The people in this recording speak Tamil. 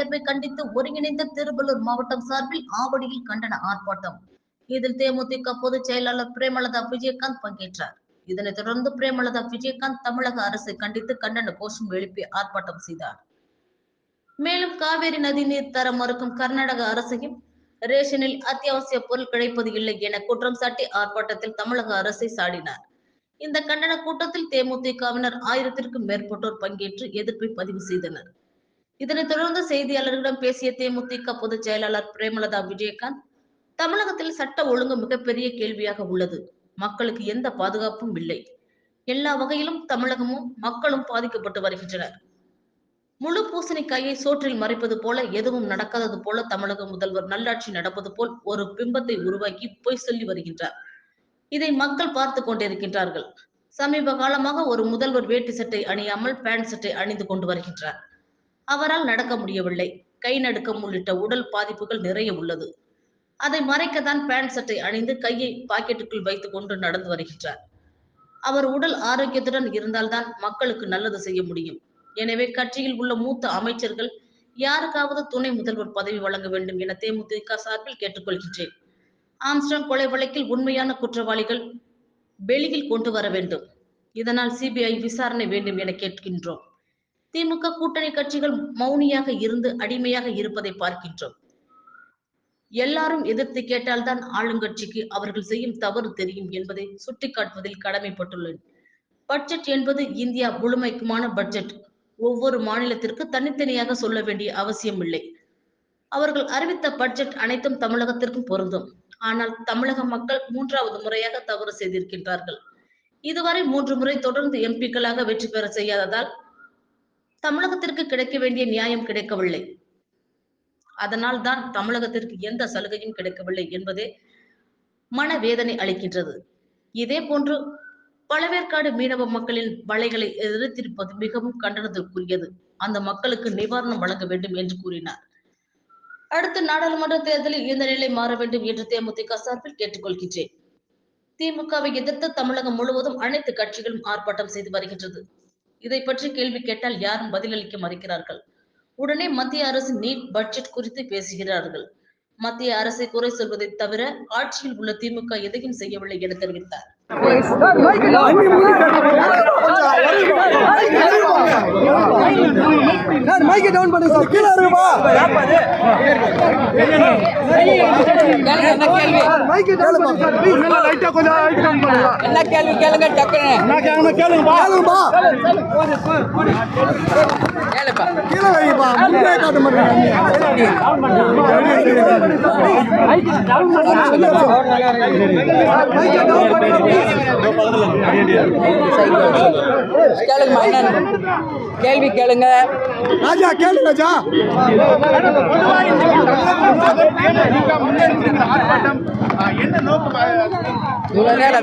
உயர்வை கண்டித்து ஒருங்கிணைந்த திருவள்ளூர் மாவட்டம் சார்பில் ஆவடியில் கண்டன ஆர்ப்பாட்டம். இதில் தேமுதிக பொதுச் செயலாளர் பிரேமலதா விஜயகாந்த் பங்கேற்றார். இதனைத் தொடர்ந்து பிரேமலதா விஜயகாந்த் தமிழக அரசை கண்டித்து கண்டன கோஷம் எழுப்பி ஆர்ப்பாட்டம் செய்தார். மேலும் காவேரி நதி நீர் தர மறுக்கும் கர்நாடக அரசையும் ரேஷனில் அத்தியாவசிய பொருள் கிடைப்பது இல்லை என குற்றம் சாட்டி ஆர்ப்பாட்டத்தில் தமிழக அரசை சாடினார். இந்த கண்டன கூட்டத்தில் தேமுதிகவினர் ஆயிரத்திற்கும் மேற்பட்டோர் பங்கேற்று எதிர்ப்பை பதிவு செய்தனர். இதனைத் தொடர்ந்து செய்தியாளர்களிடம் பேசிய தேமுதிக பொதுச் செயலாளர் பிரேமலதா விஜயகாந்த் தமிழகத்தில் சட்ட ஒழுங்கு மிகப்பெரிய கேள்வியாக உள்ளது. மக்களுக்கு எந்த பாதுகாப்பும் இல்லை. எல்லா வகையிலும் தமிழகமும் மக்களும் பாதிக்கப்பட்டு வருகின்றனர். முழு பூசணிக்காயை சோற்றில் மறைப்பது போல எதுவும் நடக்காதது போல தமிழக முதல்வர் நல்லாட்சி நடப்பது போல் ஒரு பிம்பத்தை உருவாக்கி பொய் சொல்லி வருகின்றார். இதை மக்கள் பார்த்து கொண்டிருக்கின்றார்கள். சமீப காலமாக ஒரு முதல்வர் வேட்டி சட்டை அணியாமல் பேண்ட் சட்டை அணிந்து கொண்டு வருகின்றார். அவரால் நடக்க முடியவில்லை. கை நடுக்கம் உள்ளிட்ட உடல் பாதிப்புகள் நிறைய உள்ளது. அதை மறைக்கத்தான் பேண்ட் சட்டை அணிந்து கையை பாக்கெட்டுக்குள் வைத்துக் கொண்டு நடந்து வருகின்றார். அவர் உடல் ஆரோக்கியத்துடன் இருந்தால்தான் மக்களுக்கு நல்லது செய்ய முடியும். எனவே கட்சியில் உள்ள மூத்த அமைச்சர்கள் யாருக்காவது துணை முதல்வர் பதவி வழங்க வேண்டும் என தேமுதிக சார்பில் கேட்டுக்கொள்கின்றேன். ஆம்ஸ்டாங் கொலை வழக்கில் உண்மையான குற்றவாளிகள் வெளியில் கொண்டு வர வேண்டும். இதனால் சிபிஐ விசாரணை வேண்டும் என கேட்கின்றோம். திமுக கூட்டணி கட்சிகள் மௌனியாக இருந்து அடிமையாக இருப்பதை பார்க்கின்றோம். எல்லாரும் எதிர்த்து கேட்டால்தான் ஆளுங்கட்சிக்கு அவர்கள் செய்யும் தவறு தெரியும் என்பதை சுட்டிக்காட்டுவதில் கடமைப்பட்டுள்ளேன். பட்ஜெட் என்பது இந்தியா முழுமைக்குமான பட்ஜெட். ஒவ்வொரு மாநிலத்திற்கு தனித்தனியாக சொல்ல வேண்டிய அவசியம் இல்லை அவர்கள் அறிவித்த பட்ஜெட் அனைத்தும் தமிழகத்திற்கும் பொருந்தும். ஆனால் தமிழக மக்கள் மூன்றாவது முறையாக தவறு செய்திருக்கின்றார்கள். இதுவரை மூன்று முறை தொடர்ந்து எம்பிக்களாக வெற்றி பெற செய்யாததால் தமிழகத்திற்கு கிடைக்க வேண்டிய நியாயம் கிடைக்கவில்லை. அதனால் தான் தமிழகத்திற்கு எந்த சலுகையும் கிடைக்கவில்லை என்பதே மனவேதனை அளிக்கின்றது. இதே போன்று பழவேற்காடு மீனவ மக்களின் வலைகளை எதிர்த்திருப்பது மிகவும் கண்டனத்திற்குரியது. அந்த மக்களுக்கு நிவாரணம் வழங்க வேண்டும் என்று கூறினார். அடுத்த நாடாளுமன்ற தேர்தலில் இந்த நிலை மாற வேண்டும் என்று தேமுதிக சார்பில் கேட்டுக்கொள்கின்றேன். திமுகவை எதிர்த்து தமிழகம் முழுவதும் அனைத்து கட்சிகளும் ஆர்ப்பாட்டம் செய்து வருகின்றது. இதை பற்றி கேள்வி கேட்டால் யாரும் பதிலளிக்க மறுக்கிறார்கள். உடனே மத்திய அரசு நீட் பட்ஜெட் குறித்து பேசுகிறார்கள். மத்திய அரசை குறை சொல்வதை தவிர ஆட்சியில் உள்ள திமுக எதையும் செய்யவில்லை என தெரிவித்தார். சார் மைக்கை டவுன் பண்ணுங்க சார் கீழே இருக்குமா என்ன கேள்வி மைக்கை டவுன் பண்ணுங்க சார் ப்ளீஸ் லைட்டா கொஞ்சம் லைட் கம்மி பண்ணுங்க. என்ன கேள்வி கேளுங்க டக்குன்னு. நான் கேளுங்க கேளுங்கப்பா. கேளுங்கப்பா. கேளுப்பா. கீழே வைப்பா முன்னே காட்ட மாட்டேங்க கேளுங்கம்மா என்ன கேள்வி கேளுங்க ராஜா கேளு ராஜா என்ன நோக்கம் இவ்வளவு நேரம்